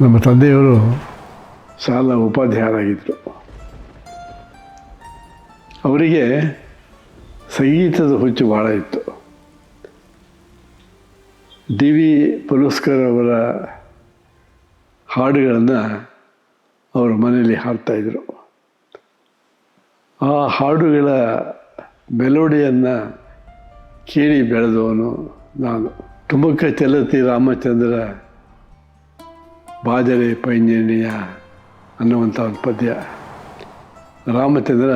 ನಮ್ಮ ತಂದೆಯವರು ಸಾಲ ಉಪಾಧ್ಯಾಯರಾಗಿದ್ದರು ಅವರಿಗೆ ಸಂಗೀತದ ಹುಚ್ಚು ಭಾಳ ಇತ್ತು. ಡಿ ವಿ ಪುಲಸ್ಕರ್ ಅವರ ಹಾಡುಗಳನ್ನು ಅವರ ಮನೆಯಲ್ಲಿ ಹಾಡ್ತಾಯಿದ್ರು ಆ ಹಾಡುಗಳ ಮೆಲೋಡಿಯನ್ನು ಕೇಳಿ ಬೆಳೆದವನು ನಾನು. ತುಮಕ ಚಲತಿ ರಾಮಚಂದ್ರ ಬಾಜರೆ ಪೈಂಜನಿಯ ಅನ್ನುವಂಥ ಒಂದು ಪದ್ಯ. ರಾಮಚಂದ್ರ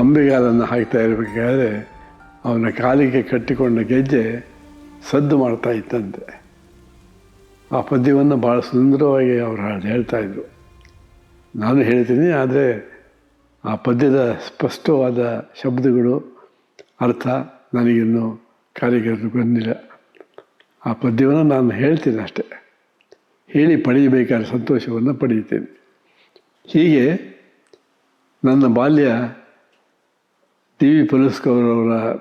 ಅಂಬೆಗಾಲನ್ನು ಹಾಕ್ತಾ ಇರಬೇಕಾದ್ರೆ ಅವನ ಕಾಲಿಗೆ ಕಟ್ಟಿಕೊಂಡ ಗೆಜ್ಜೆ ಸದ್ದು ಮಾಡ್ತಾ ಇತ್ತಂತೆ. ಆ ಪದ್ಯವನ್ನು ಭಾಳ ಸುಂದರವಾಗಿ ಅವರು ಹಾಡು ಹೇಳ್ತಾಯಿದ್ರು ನಾನು ಹೇಳ್ತೀನಿ, ಆದರೆ ಆ ಪದ್ಯದ ಸ್ಪಷ್ಟವಾದ ಶಬ್ದಗಳು ಅರ್ಥ ನನಗಿನ್ನೂ ಕಾರ್ಯಕರ್ತರು ಬಂದಿಲ್ಲ ಆ ಪದ್ಯವನ್ನು ನಾನು ಹೇಳ್ತೀನಿ ಅಷ್ಟೆ. ಹೇಳಿ ಪಡೆಯಬೇಕಾದ ಸಂತೋಷವನ್ನು ಪಡೆಯುತ್ತೇನೆ. ಹೀಗೆ ನನ್ನ ಬಾಲ್ಯ ಟಿ ವಿ ಪುಲಸ್ಕವರವರ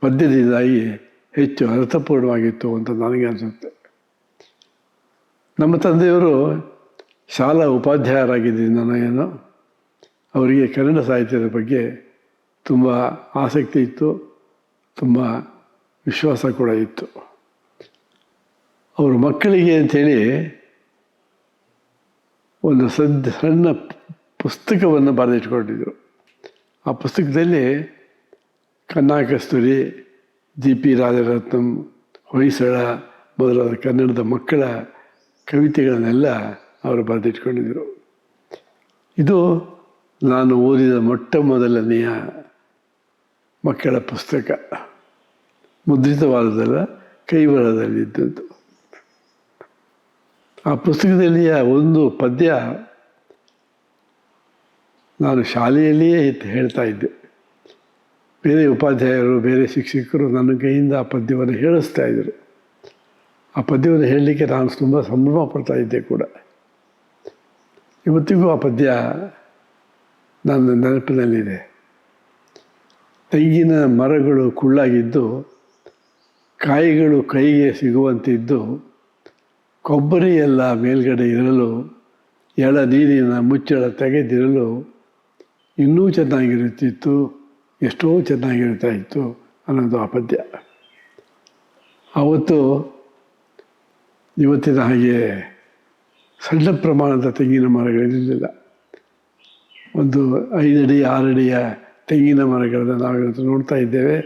ಪದ್ಯದಿಂದಾಗಿ ಹೆಚ್ಚು ಅರ್ಥಪೂರ್ಣವಾಗಿತ್ತು ಅಂತ ನನಗೆ ಅನಿಸುತ್ತೆ. ನಮ್ಮ ತಂದೆಯವರು ಶಾಲಾ ಉಪಾಧ್ಯಾಯರಾಗಿದ್ದೀನಿ ನನಗೇನು, ಅವರಿಗೆ ಕನ್ನಡ ಸಾಹಿತ್ಯದ ಬಗ್ಗೆ ತುಂಬ ಆಸಕ್ತಿ ಇತ್ತು, ತುಂಬ ವಿಶ್ವಾಸ ಕೂಡ ಇತ್ತು. ಅವರು ಮಕ್ಕಳಿಗೆ ಅಂಥೇಳಿ ಒಂದು ಸದ್, ಸಣ್ಣ ಪುಸ್ತಕವನ್ನು ಬರೆದಿಟ್ಕೊಂಡಿದ್ರು. ಆ ಪುಸ್ತಕದಲ್ಲಿ ಕನ್ನಾ ಜಿ ಪಿ ರಾಜರತ್ನಂ, ಹೊಯ್ಸಳ ಮೊದಲಾದ ಕನ್ನಡದ ಮಕ್ಕಳ ಕವಿತೆಗಳನ್ನೆಲ್ಲ ಅವರು ಬರೆದಿಟ್ಕೊಂಡಿದ್ದರು ಇದು ನಾನು ಓದಿದ ಮೊಟ್ಟ ಮೊದಲನೆಯ ಮಕ್ಕಳ ಪುಸ್ತಕ. ಮುದ್ರಿತವಾದದಲ್ಲ ಕೈಬರಹದಲ್ಲಿದ್ದದ್ದು. ಆ ಪುಸ್ತಕದಲ್ಲಿಯ ಒಂದು ಪದ್ಯ ನಾನು ಶಾಲೆಯಲ್ಲಿಯೇ ಹೇಳ್ತಾ ಇದ್ದೆ. ಬೇರೆ ಉಪಾಧ್ಯಾಯರು, ಬೇರೆ ಶಿಕ್ಷಕರು ನನ್ನ ಕೈಯಿಂದ ಆ ಪದ್ಯವನ್ನು ಹೇಳಿಸ್ತಾ ಇದ್ದರು ಆ ಪದ್ಯವನ್ನು ಹೇಳಲಿಕ್ಕೆ ನಾನು ತುಂಬ ಸಂಭ್ರಮ ಪಡ್ತಾ ಇದ್ದೆ ಕೂಡ. ಇವತ್ತಿಗೂ ಆ ಪದ್ಯ ನನ್ನ ನೆನಪಿನಲ್ಲಿದೆ. ತೆಂಗಿನ ಮರಗಳು ಕುಳ್ಳಾಗಿದ್ದು, ಕಾಯಿಗಳು ಕೈಗೆ ಸಿಗುವಂತಿದ್ದು ಕೊಬ್ಬರಿ ಎಲ್ಲ ಮೇಲ್ಗಡೆ ಇರಲು, ಎಳ ನೀರಿನ ಮುಚ್ಚಳ ತೆಗೆದಿರಲು ಇನ್ನೂ ಚೆನ್ನಾಗಿರುತ್ತಿತ್ತು, ಎಷ್ಟೋ ಚೆನ್ನಾಗಿರ್ತಾ ಇತ್ತು ಅನ್ನೋದು ಆ ಆವತ್ತು ಇವತ್ತಿನ ಹಾಗೆ ಸಣ್ಣ ಪ್ರಮಾಣದ ತೆಂಗಿನ ಮರಗಳಿರಲಿಲ್ಲ. ಒಂದು ಐದಡಿ, ಆರಡಿಯ ತೆಂಗಿನ ಮರಗಳನ್ನು ನಾವಿವತ್ತು ನೋಡ್ತಾ ಇದ್ದೇವೆ.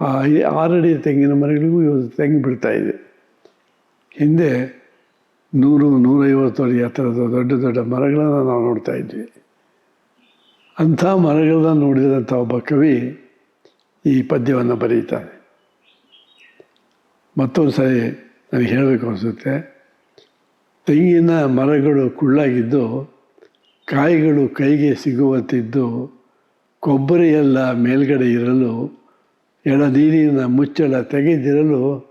ಆ ಐ ಆರಡಿಯ ತೆಂಗಿನ ಮರಗಳಿಗೂ ಇವತ್ತು ತೆಂಗು ಬಿಡ್ತಾ ಇದೆ. ಹಿಂದೆ ನೂರು, ನೂರೈವತ್ತು ಅಡಿ ಎತ್ತರದ ದೊಡ್ಡ ದೊಡ್ಡ ಮರಗಳನ್ನು ನಾವು ನೋಡ್ತಾ ಇದ್ವಿ. ಅಂಥ ಮರಗಳನ್ನ ನೋಡಿದಂಥ ಒಬ್ಬ ಕವಿ ಈ ಪದ್ಯವನ್ನು ಬರೀತಾನೆ. ಮತ್ತೊಂದು ಸಾರಿ ನನಗೆ ಹೇಳಬೇಕು ಅನಿಸುತ್ತೆ. ತೆಂಗಿನ ಮರಗಳು ಕುಳ್ಳಾಗಿದ್ದು, ಕಾಯಿಗಳು ಕೈಗೆ ಸಿಗುವಂತಿದ್ದು, ಕೊಬ್ಬರಿಯೆಲ್ಲ ಮೇಲ್ಗಡೆ ಇರಲು, ಎಳನೀರಿನ ಮುಚ್ಚಳ ತೆಗೆದಿರಲು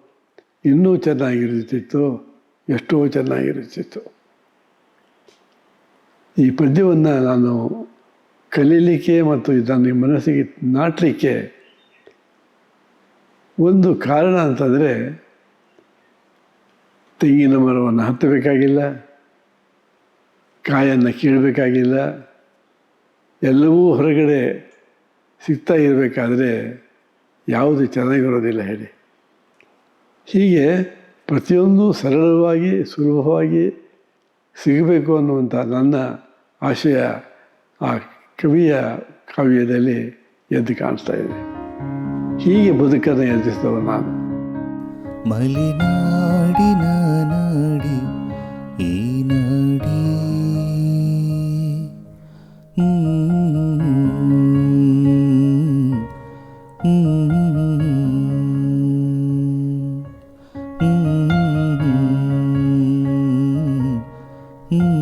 ಇನ್ನೂ ಚೆನ್ನಾಗಿರುತ್ತಿತ್ತು. ಎಷ್ಟೋ ಚೆನ್ನಾಗಿರುತ್ತಿತ್ತು ಈ ಪದ್ಯವನ್ನು ನಾನು ಕಲೀಲಿಕ್ಕೆ ಮತ್ತು ಇದನ್ನು ಮನಸ್ಸಿಗೆ ನಾಟಲಿಕ್ಕೆ ಒಂದು ಕಾರಣ ಅಂತಂದರೆ ತೆಂಗಿನ ಮರವನ್ನು ಹತ್ತಬೇಕಾಗಿಲ್ಲ, ಕಾಯನ್ನು ಕೀಳಬೇಕಾಗಿಲ್ಲ, ಎಲ್ಲವೂ ಹೊರಗಡೆ ಸಿಗ್ತಾ ಇರಬೇಕಾದ್ರೆ ಯಾವುದು ಚೆನ್ನಾಗಿರೋದಿಲ್ಲ ಹೇಳಿ. ಹೀಗೆ ಪ್ರತಿಯೊಂದು ಸರಳವಾಗಿ, ಸುಲಭವಾಗಿ ಸಿಗಬೇಕು ಅನ್ನುವಂಥ ನನ್ನ ಆಶಯ ಆ ಕವಿಯ ಕಾವ್ಯದಲ್ಲಿ ಎದ್ದು ಕಾಣಿಸ್ತಾ ಇದೆ. ಹೀಗೆ ಬದುಕನ್ನು ಎದುರಿಸಿದವ ನಾನು. ಮಲೆನಾಡಿನ ನಾಡಿ Hmm.